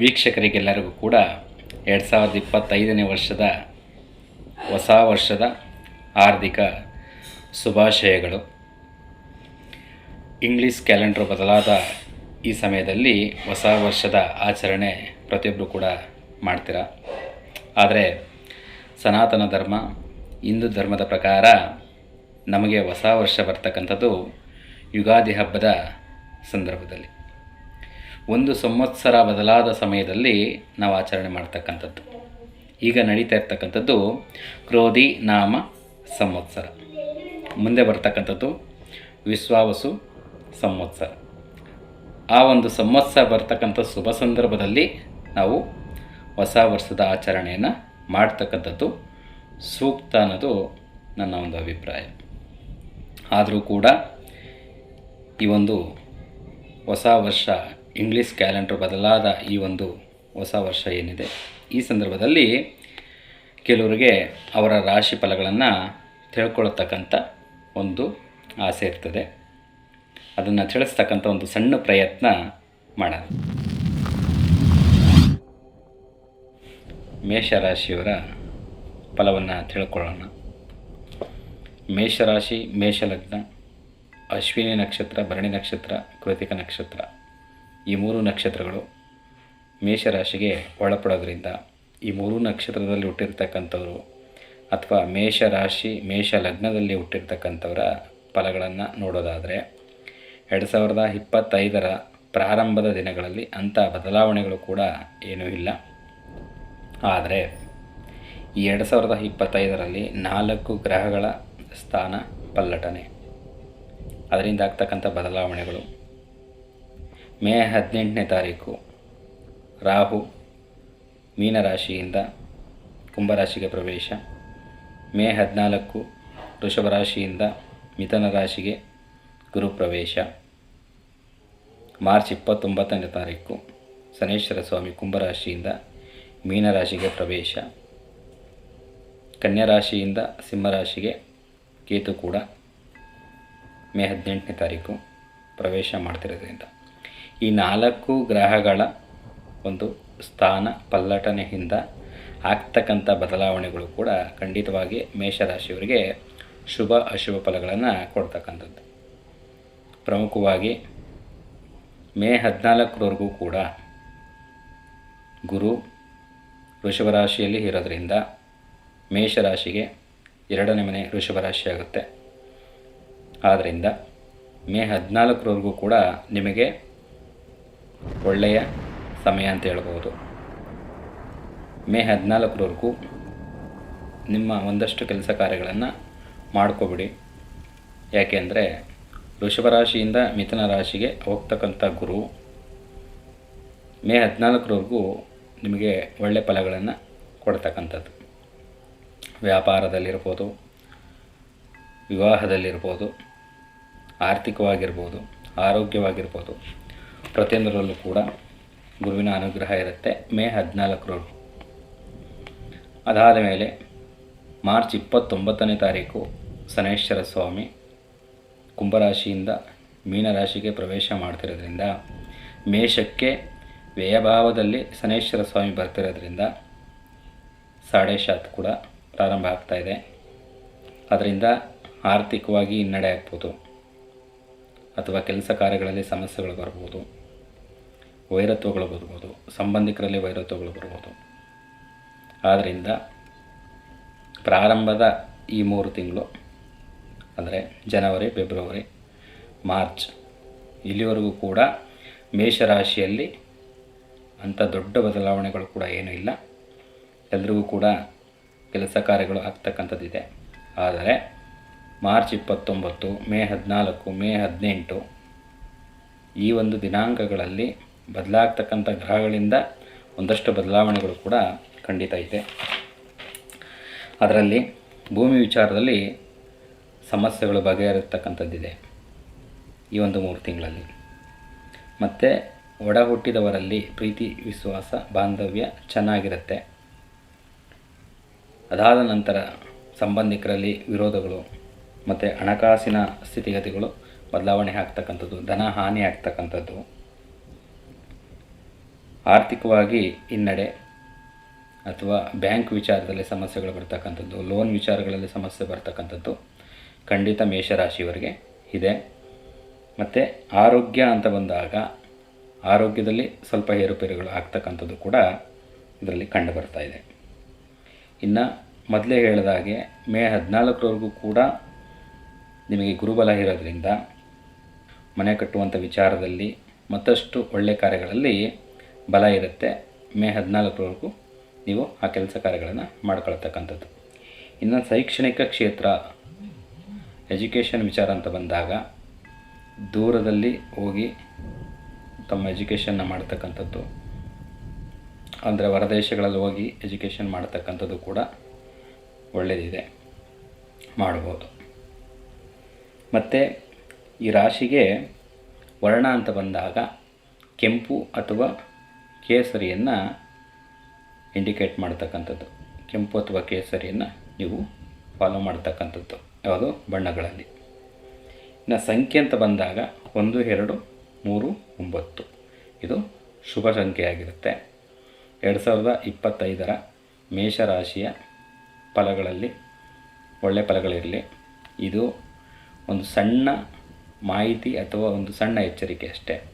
ವೀಕ್ಷಕರಿಗೆಲ್ಲರಿಗೂ ಕೂಡ ಎರಡು ಸಾವಿರದ ಇಪ್ಪತ್ತೈದನೇ ವರ್ಷದ ಹೊಸ ವರ್ಷದ ಹಾರ್ದಿಕ ಶುಭಾಶಯಗಳು. ಇಂಗ್ಲೀಷ್ ಕ್ಯಾಲೆಂಡರ್ ಬದಲಾದ ಈ ಸಮಯದಲ್ಲಿ ಹೊಸ ವರ್ಷದ ಆಚರಣೆ ಪ್ರತಿಯೊಬ್ಬರು ಕೂಡ ಮಾಡ್ತೀರ? ಆದರೆ ಸನಾತನ ಧರ್ಮ, ಹಿಂದೂ ಧರ್ಮದ ಪ್ರಕಾರ ನಮಗೆ ಹೊಸ ವರ್ಷ ಬರ್ತಕ್ಕಂಥದ್ದು ಯುಗಾದಿ ಹಬ್ಬದ ಸಂದರ್ಭದಲ್ಲಿ. ಒಂದು ಸಂವತ್ಸರ ಬದಲಾದ ಸಮಯದಲ್ಲಿ ನಾವು ಆಚರಣೆ ಮಾಡ್ತಕ್ಕಂಥದ್ದು. ಈಗ ನಡೀತಾ ಇರ್ತಕ್ಕಂಥದ್ದು ಕ್ರೋಧಿ ನಾಮ ಸಂವತ್ಸರ. ಮುಂದೆ ಬರ್ತಕ್ಕಂಥದ್ದು ವಿಶ್ವಾವಸು ಸಂವತ್ಸರ. ಆ ಒಂದು ಸಂವತ್ಸರ ಬರ್ತಕ್ಕಂಥ ಶುಭ ಸಂದರ್ಭದಲ್ಲಿ ನಾವು ಹೊಸ ವರ್ಷದ ಆಚರಣೆಯನ್ನು ಮಾಡ್ತಕ್ಕಂಥದ್ದು ಸೂಕ್ತ ಅನ್ನೋದು ನನ್ನ ಒಂದು ಅಭಿಪ್ರಾಯ. ಆದರೂ ಕೂಡ ಈ ಒಂದು ಹೊಸ ವರ್ಷ ಇಂಗ್ಲೀಷ್ ಕ್ಯಾಲೆಂಡರ್ ಬದಲಾದ ಈ ಒಂದು ಹೊಸ ವರ್ಷ ಏನಿದೆ, ಈ ಸಂದರ್ಭದಲ್ಲಿ ಕೆಲವರಿಗೆ ಅವರ ರಾಶಿ ಫಲಗಳನ್ನು ತಿಳ್ಕೊಳ್ತಕ್ಕಂಥ ಒಂದು ಆಸೆ ಇರ್ತದೆ. ಅದನ್ನು ತಿಳಿಸ್ತಕ್ಕಂಥ ಒಂದು ಸಣ್ಣ ಪ್ರಯತ್ನ ಮಾಡೋಣ. ಮೇಷರಾಶಿಯವರ ಫಲವನ್ನು ತಿಳ್ಕೊಳ್ಳೋಣ. ಮೇಷರಾಶಿ, ಮೇಷಲಗ್ನ, ಅಶ್ವಿನಿ ನಕ್ಷತ್ರ, ಭರಣಿ ನಕ್ಷತ್ರ, ಕೃತಿಕ ನಕ್ಷತ್ರ. ಈ ಮೂರು ನಕ್ಷತ್ರಗಳು ಮೇಷರಾಶಿಗೆ ಒಳಪಡೋದ್ರಿಂದ ಈ ಮೂರು ನಕ್ಷತ್ರದಲ್ಲಿ ಹುಟ್ಟಿರ್ತಕ್ಕಂಥವ್ರು ಅಥವಾ ಮೇಷರಾಶಿ ಮೇಷ ಲಗ್ನದಲ್ಲಿ ಹುಟ್ಟಿರ್ತಕ್ಕಂಥವರ ಫಲಗಳನ್ನು ನೋಡೋದಾದರೆ ಎರಡು ಸಾವಿರದ ಇಪ್ಪತ್ತೈದರ ಪ್ರಾರಂಭದ ದಿನಗಳಲ್ಲಿ ಅಂಥ ಬದಲಾವಣೆಗಳು ಕೂಡ ಏನೂ ಇಲ್ಲ. ಆದರೆ ಈ ಎರಡು ಸಾವಿರದ ಇಪ್ಪತ್ತೈದರಲ್ಲಿ ನಾಲ್ಕು ಗ್ರಹಗಳ ಸ್ಥಾನ ಪಲ್ಲಟನೆ. ಅದರಿಂದ ಆಗ್ತಕ್ಕಂಥ ಬದಲಾವಣೆಗಳು ಮೇ ಹದಿನೆಂಟನೇ ತಾರೀಕು ರಾಹು ಮೀನರಾಶಿಯಿಂದ ಕುಂಭರಾಶಿಗೆ ಪ್ರವೇಶ. ಮೇ ಹದಿನಾಲ್ಕು ವೃಷಭ ರಾಶಿಯಿಂದ ಮಿಥುನ ರಾಶಿಗೆ ಗುರು ಪ್ರವೇಶ. ಮಾರ್ಚ್ ಇಪ್ಪತ್ತೊಂಬತ್ತನೇ ತಾರೀಕು ಶನೇಶ್ವರ ಸ್ವಾಮಿ ಕುಂಭರಾಶಿಯಿಂದ ಮೀನರಾಶಿಗೆ ಪ್ರವೇಶ. ಕನ್ಯಾರಾಶಿಯಿಂದ ಸಿಂಹರಾಶಿಗೆ ಕೇತು ಕೂಡ ಮೇ ಹದಿನೆಂಟನೇ ತಾರೀಕು ಪ್ರವೇಶ ಮಾಡ್ತಿರೋದ್ರಿಂದ. ಈ ನಾಲ್ಕು ಗ್ರಹಗಳ ಒಂದು ಸ್ಥಾನ ಪಲ್ಲಟನೆಯಿಂದ ಆಗ್ತಕ್ಕಂಥ ಬದಲಾವಣೆಗಳು ಕೂಡ ಖಂಡಿತವಾಗಿ ಮೇಷರಾಶಿಯವರಿಗೆ ಶುಭ ಅಶುಭ ಫಲಗಳನ್ನು ಕೊಡ್ತಕ್ಕಂಥದ್ದು. ಪ್ರಮುಖವಾಗಿ ಮೇ ಹದಿನಾಲ್ಕರವರೆಗೂ ಕೂಡ ಗುರು ವೃಷಭರಾಶಿಯಲ್ಲಿ ಇರೋದ್ರಿಂದ ಮೇಷರಾಶಿಗೆ ಎರಡನೇ ಮನೆ ವೃಷಭರಾಶಿ ಆಗುತ್ತೆ. ಆದ್ದರಿಂದ ಮೇ ಹದಿನಾಲ್ಕರವರೆಗೂ ಕೂಡ ನಿಮಗೆ ಒಳ್ಳೆಯ ಸಮಯ ಅಂತ ಹೇಳ್ಬೋದು. ಮೇ ಹದಿನಾಲ್ಕರವರೆಗೂ ನಿಮ್ಮ ಒಂದಷ್ಟು ಕೆಲಸ ಕಾರ್ಯಗಳನ್ನು ಮಾಡ್ಕೋಬಿಡಿ. ಯಾಕೆಂದರೆ ವೃಷಭ ರಾಶಿಯಿಂದ ಮಿಥುನ ರಾಶಿಗೆ ಹೋಗ್ತಕ್ಕಂಥ ಗುರು ಮೇ ಹದಿನಾಲ್ಕರವರೆಗೂ ನಿಮಗೆ ಒಳ್ಳೆಯ ಫಲಗಳನ್ನು ಕೊಡ್ತಕ್ಕಂಥದ್ದು. ವ್ಯಾಪಾರದಲ್ಲಿರ್ಬೋದು, ವಿವಾಹದಲ್ಲಿರ್ಬೋದು, ಆರ್ಥಿಕವಾಗಿರ್ಬೋದು, ಆರೋಗ್ಯವಾಗಿರ್ಬೋದು. ಪ್ರತಿಯೊಂದರಲ್ಲೂ ಕೂಡ ಗುರುವಿನ ಅನುಗ್ರಹ ಇರುತ್ತೆ. ಮೇ ಹದಿನಾಲ್ಕರೊಳಗೆ ಅದಾದ ಮೇಲೆ ಮಾರ್ಚ್ ಇಪ್ಪತ್ತೊಂಬತ್ತನೇ ತಾರೀಕು ಸನೇಶ್ವರ ಸ್ವಾಮಿ ಕುಂಭರಾಶಿಯಿಂದ ಮೀನರಾಶಿಗೆ ಪ್ರವೇಶ ಮಾಡ್ತಿರೋದ್ರಿಂದ, ಮೇಷಕ್ಕೆ ವ್ಯಯಭಾವದಲ್ಲಿ ಸನೇಶ್ವರ ಸ್ವಾಮಿ ಬರ್ತಿರೋದ್ರಿಂದ ಸಾಡೆ ಶಾತ್ ಕೂಡ ಪ್ರಾರಂಭ ಆಗ್ತಾಯಿದೆ ಅದರಿಂದ ಆರ್ಥಿಕವಾಗಿ ಹಿನ್ನಡೆ ಆಗ್ಬೋದು. ಅಥವಾ ಕೆಲಸ ಕಾರ್ಯಗಳಲ್ಲಿ ಸಮಸ್ಯೆಗಳು ಬರ್ಬೋದು. ವೈರತ್ವಗಳು ಬರ್ಬೋದು, ಸಂಬಂಧಿಕರಲ್ಲಿ ವೈರತ್ವಗಳು ಬರ್ಬೋದು. ಆದ್ದರಿಂದ ಪ್ರಾರಂಭದ ಈ ಮೂರು ತಿಂಗಳು, ಅಂದರೆ ಜನವರಿ, ಫೆಬ್ರವರಿ, ಮಾರ್ಚ್, ಇಲ್ಲಿವರೆಗೂ ಕೂಡ ಮೇಷರಾಶಿಯಲ್ಲಿ ಅಂಥ ದೊಡ್ಡ ಬದಲಾವಣೆಗಳು ಕೂಡ ಏನೂ ಇಲ್ಲ. ಎಲ್ರಿಗೂ ಕೂಡ ಕೆಲಸ ಕಾರ್ಯಗಳು ಆಗ್ತಕ್ಕಂಥದ್ದಿದೆ. ಆದರೆ ಮಾರ್ಚ್ ಇಪ್ಪತ್ತೊಂಬತ್ತು, ಮೇ ಹದಿನಾಲ್ಕು, ಮೇ ಹದಿನೆಂಟು ಈ ಒಂದು ದಿನಾಂಕಗಳಲ್ಲಿ ಬದಲಾಗ್ತಕ್ಕಂಥ ಗ್ರಹಗಳಿಂದ ಒಂದಷ್ಟು ಬದಲಾವಣೆಗಳು ಕೂಡ ಖಂಡಿತ ಇದೆ. ಅದರಲ್ಲಿ ಭೂಮಿ ವಿಚಾರದಲ್ಲಿ ಸಮಸ್ಯೆಗಳು ಬಗೆಹರಿಸ್ತಕ್ಕಂಥದ್ದಿದೆ ಈ ಒಂದು ಮೂರು ತಿಂಗಳಲ್ಲಿ. ಮತ್ತು ಒಡ ಹುಟ್ಟಿದವರಲ್ಲಿ ಪ್ರೀತಿ, ವಿಶ್ವಾಸ, ಬಾಂಧವ್ಯ ಚೆನ್ನಾಗಿರುತ್ತೆ. ಅದಾದ ನಂತರ ಸಂಬಂಧಿಕರಲ್ಲಿ ವಿರೋಧಗಳು ಮತ್ತು ಹಣಕಾಸಿನ ಸ್ಥಿತಿಗತಿಗಳು ಬದಲಾವಣೆ ಆಗ್ತಕ್ಕಂಥದ್ದು, ಧನ ಹಾನಿ ಆಗ್ತಕ್ಕಂಥದ್ದು. ಆರ್ಥಿಕವಾಗಿ ಹಿನ್ನಡೆ ಅಥವಾ ಬ್ಯಾಂಕ್ ವಿಚಾರದಲ್ಲಿ ಸಮಸ್ಯೆಗಳು ಬರ್ತಕ್ಕಂಥದ್ದು, ಲೋನ್ ವಿಚಾರಗಳಲ್ಲಿ ಸಮಸ್ಯೆ ಬರ್ತಕ್ಕಂಥದ್ದು ಖಂಡಿತ ಮೇಷರಾಶಿಯವರಿಗೆ ಇದೆ. ಮತ್ತು ಆರೋಗ್ಯ ಅಂತ ಬಂದಾಗ ಆರೋಗ್ಯದಲ್ಲಿ ಸ್ವಲ್ಪ ಏರುಪೇರುಗಳು ಆಗ್ತಕ್ಕಂಥದ್ದು ಕೂಡ ಇದರಲ್ಲಿ ಕಂಡುಬರ್ತಾ ಇದೆ. ಇನ್ನು ಮೊದಲೇ ಹೇಳಿದಾಗೆ ಮೇ ಹದಿನಾಲ್ಕರವರೆಗೂ ಕೂಡ ನಿಮಗೆ ಗುರುಬಲ ಇರೋದ್ರಿಂದ ಮನೆ ಕಟ್ಟುವಂಥ ವಿಚಾರದಲ್ಲಿ ಮತ್ತಷ್ಟು ಒಳ್ಳೆಯ ಕಾರ್ಯಗಳಲ್ಲಿ ಬಲ ಇರುತ್ತೆ. ಮೇ ಹದಿನಾಲ್ಕರವರೆಗೂ ನೀವು ಆ ಕೆಲಸ ಕಾರ್ಯಗಳನ್ನು ಮಾಡ್ಕೊಳ್ತಕ್ಕಂಥದ್ದು. ಇನ್ನು ಶೈಕ್ಷಣಿಕ ಕ್ಷೇತ್ರ, ಎಜುಕೇಷನ್ ವಿಚಾರ ಅಂತ ಬಂದಾಗ, ದೂರದಲ್ಲಿ ಹೋಗಿ ತಮ್ಮ ಎಜುಕೇಷನ್ನ ಮಾಡ್ತಕ್ಕಂಥದ್ದು, ಅಂದರೆ ಹೊರದೇಶಗಳಲ್ಲಿ ಹೋಗಿ ಎಜುಕೇಷನ್ ಮಾಡ್ತಕ್ಕಂಥದ್ದು ಕೂಡ ಒಳ್ಳೆಯದಿದೆ ಮಾಡ್ಬೋದು. ಮತ್ತು ಈ ರಾಶಿಗೆ ವರ್ಣ ಅಂತ ಬಂದಾಗ ಕೆಂಪು ಅಥವಾ ಕೇಸರಿಯನ್ನು ಇಂಡಿಕೇಟ್ ಮಾಡ್ತಕ್ಕಂಥದ್ದು. ಕೆಂಪು ಅಥವಾ ಕೇಸರಿಯನ್ನು ನೀವು ಫಾಲೋ ಮಾಡ್ತಕ್ಕಂಥದ್ದು. ಯಾವುದು ಬಣ್ಣಗಳಲ್ಲಿ. ಇನ್ನು ಸಂಖ್ಯೆ ಅಂತ ಬಂದಾಗ ಒಂದು, ಎರಡು, ಮೂರು, ಒಂಬತ್ತು. ಇದು ಶುಭ ಸಂಖ್ಯೆಯಾಗಿರುತ್ತೆ. ಎರಡು ಸಾವಿರದ ಇಪ್ಪತ್ತೈದರ ಮೇಷರಾಶಿಯ ಫಲಗಳಲ್ಲಿ, ಒಳ್ಳೆ ಫಲಗಳಿರಲಿ, ಇದು ಒಂದು ಸಣ್ಣ ಮಾಹಿತಿ ಅಥವಾ ಒಂದು ಸಣ್ಣ ಎಚ್ಚರಿಕೆ ಅಷ್ಟೇ.